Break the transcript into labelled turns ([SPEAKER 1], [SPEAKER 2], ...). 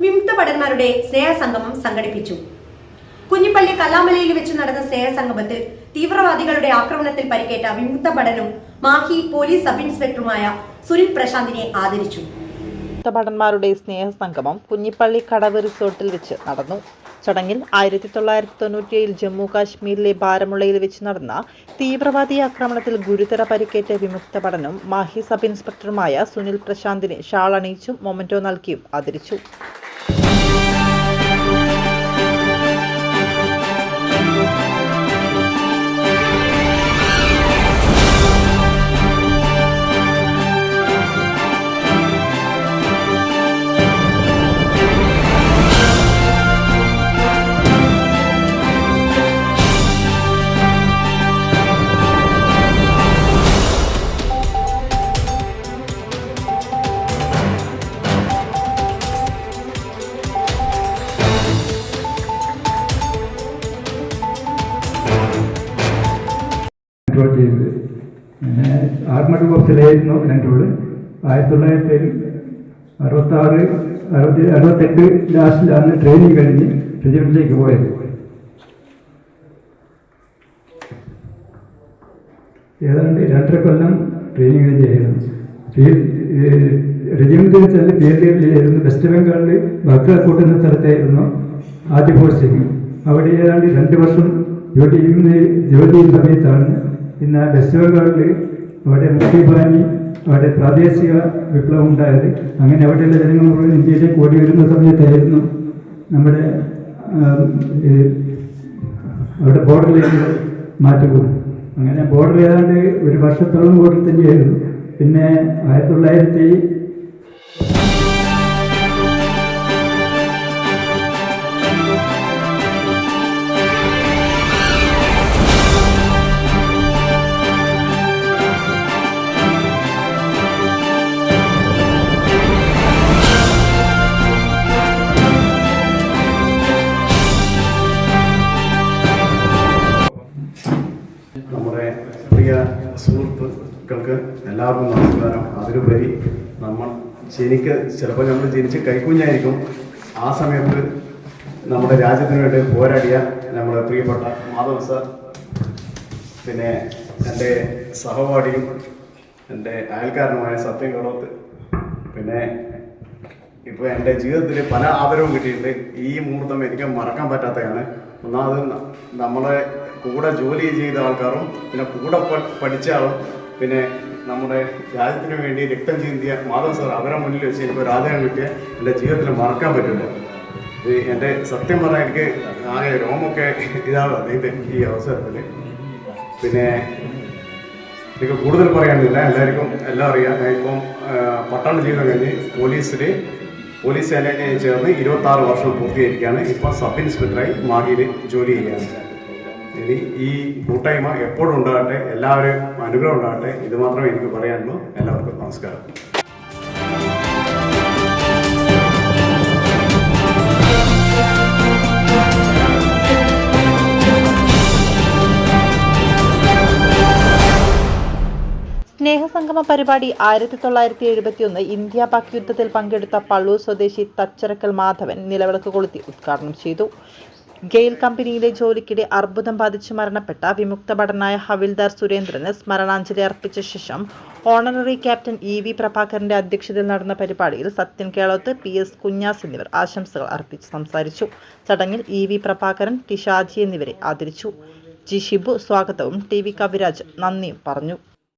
[SPEAKER 1] വിമുക്ത ഭടന്മാരുടെ സ്നേഹസംഗമം സംഘടിപ്പിച്ചു. കുഞ്ഞിപ്പള്ളി കല്ലാമലയിൽ വെച്ച് നടന്ന സ്നേഹസംഗമത്തിൽ തീവ്രവാദികളുടെ ആക്രമണത്തിൽ പരിക്കേറ്റ വിമുക്ത ഭടനും മാഹി പോലീസ് സബ് ഇൻസ്പെക്ടറുമായ സുനിൽ പ്രശാന്തിനെ ആദരിച്ചു.
[SPEAKER 2] ഭടന്മാരുടെ സ്നേഹസംഗമം കുഞ്ഞിപ്പള്ളി കടവ് റിസോർട്ടിൽ വെച്ച് നടന്നു. ചടങ്ങിൽ ആയിരത്തി തൊള്ളായിരത്തി തൊണ്ണൂറ്റിയേഴിൽ ജമ്മു കാശ്മീരിലെ ബാരമുള്ളയിൽ വെച്ച് നടന്ന തീവ്രവാദി ആക്രമണത്തിൽ ഗുരുതര പരിക്കേറ്റ വിമുക്ത പഠനം മാഹി സബ് ഇൻസ്പെക്ടറുമായ സുനിൽ പ്രശാന്തിനെ ഷാൾ അണിയിച്ചും മൊമന്റോ നൽകിയും ആദരിച്ചു.
[SPEAKER 3] ആർമഡ് ബോക്സിലായിരുന്നു കൺട്രോൾ ആയിരത്തി തൊള്ളായിരത്തി അറുപത്താറ് അറുപത്തി അറുപത്തെട്ട് ലാസ്റ്റിലാണ് ട്രെയിനിങ് കഴിഞ്ഞ് റെജിമെന്റിലേക്ക് പോയത്. ഏതാണ്ട് രണ്ടര കൊല്ലം ട്രെയിനിങ് കഴിഞ്ഞായിരുന്നു. റെജിമെന്റിൽ ചെന്ന് ഡിയിലായിരുന്നു വെസ്റ്റ് ബംഗാളിൽ ബക്രാക്കോട്ട് എന്ന സ്ഥലത്തായിരുന്നു ആദ്യ പോസ്റ്റിംഗ് അവിടെ ഏതാണ്ട് രണ്ട് വർഷം ജോലി ചെയ്യുന്ന ജോലി ചെയ്യുന്ന സമയത്താണ് ഇന്ന് വെസ്റ്റ് ബംഗാളിൽ അവിടെ മുഖ്യബാനി അവിടെ പ്രാദേശിക വിപ്ലവം ഉണ്ടായത്. അങ്ങനെ അവിടെയുള്ള ജനങ്ങൾ മുഴുവൻ ഇന്ത്യയിലേക്ക് ഓടി വരുന്ന സമയത്തായിരുന്നു നമ്മുടെ അവിടെ ബോർഡറിലേക്ക് മാറ്റുക അങ്ങനെ ബോർഡർ ഏതാണ്ട് ഒരു വർഷത്തോളം ബോർഡർ തന്നെയായിരുന്നു. പിന്നെ ആയിരത്തി തൊള്ളായിരത്തി
[SPEAKER 4] നമ്മുടെ പ്രിയ സുഹൃത്തുക്കൾക്ക് എല്ലാവർക്കും നമസ്കാരം. അതിലുപരി നമ്മൾ ജനിക്ക് ചിലപ്പോൾ നമ്മൾ ജനിച്ച് കൈക്കുഞ്ഞായിരിക്കും. ആ സമയത്ത് നമ്മുടെ രാജ്യത്തിന് വേണ്ടി പോരാടിയ നമ്മുടെ പ്രിയപ്പെട്ട മാധവ സർ പിന്നെ എന്റെ സഹപാഠിയും എന്റെ അയൽക്കാരനുമായ സത്യം കുറവത്ത് പിന്നെ ഇപ്പോൾ എന്റെ ജീവിതത്തിൽ പല ആദരവും കിട്ടിയിട്ടുണ്ട്. ഈ മുഹൂർത്തം എനിക്ക് മറക്കാൻ പറ്റാത്തതാണ്. ഒന്നാമത് നമ്മളെ കൂടെ ജോലി ചെയ്ത ആൾക്കാരും പിന്നെ കൂടെ പഠിച്ച ആളും പിന്നെ നമ്മുടെ രാജ്യത്തിന് വേണ്ടി രക്തം ചിന്തിയ മാധവ് സാർ അവരെ മുന്നിൽ വെച്ച് എനിക്ക് ഒരു ആദരം കിട്ടിയ എന്റെ ജീവിതത്തിൽ മറക്കാൻ പറ്റില്ല. ഇത് എന്റെ സത്യം പറഞ്ഞാൽ എനിക്ക് ആകെ രോമൊക്കെ ഇതാണ് അദ്ദേഹത്തെ ഈ അവസരത്തിൽ. പിന്നെ എനിക്ക് കൂടുതൽ പറയാനില്ല. എല്ലാവർക്കും എല്ലാം അറിയാം. ഇപ്പം പട്ടാള ജീവിതം കഴിഞ്ഞ് പോലീസിൽ പോലീസ് സേനയിൽ ചേർന്ന് ഇരുപത്തി ആറ് വർഷം പൂർത്തീകരിക്കുകയാണ്. ഇപ്പം സബ് ഇൻസ്പെക്ടറായി മാഹിയിൽ ജോലി ചെയ്യുകയാണ്. ഇനി ഈ കൂട്ടായ്മ എപ്പോഴും ഉണ്ടാകട്ടെ എല്ലാവരും അനുഗ്രഹം ഉണ്ടാകട്ടെ ഇത് മാത്രമേ എനിക്ക് പറയാനുള്ളൂ. എല്ലാവർക്കും നമസ്കാരം.
[SPEAKER 2] സ്നേഹസംഗമ പരിപാടി ആയിരത്തി തൊള്ളായിരത്തി എഴുപത്തിയൊന്ന് ഇന്ത്യ പാക് യുദ്ധത്തിൽ പങ്കെടുത്ത പള്ളൂർ സ്വദേശി തച്ചരക്കൽ മാധവൻ നിലവിളക്ക് കൊളുത്തി ഉദ്ഘാടനം ചെയ്തു. ഗെയിൽ കമ്പനിയിലെ ജോലിക്കിടെ അർബുദം ബാധിച്ച് മരണപ്പെട്ട വിമുക്ത ഭടനായ ഹവിൽദാർ സുരേന്ദ്രന് സ്മരണാഞ്ജലി അർപ്പിച്ച ശേഷം ഓണററി ക്യാപ്റ്റൻ ഇ വി പ്രഭാകരന്റെ അധ്യക്ഷതയിൽ നടന്ന പരിപാടിയിൽ സത്യൻ കേളോത്ത് പി എസ് കുഞ്ഞാസ് എന്നിവർ ആശംസകൾ അർപ്പിച്ച് സംസാരിച്ചു. ചടങ്ങിൽ E V Prabhakaran T Shaji എന്നിവരെ ആദരിച്ചു. ജി ഷിബു സ്വാഗതവും ടി വി കവിരാജ് നന്ദിയും പറഞ്ഞു.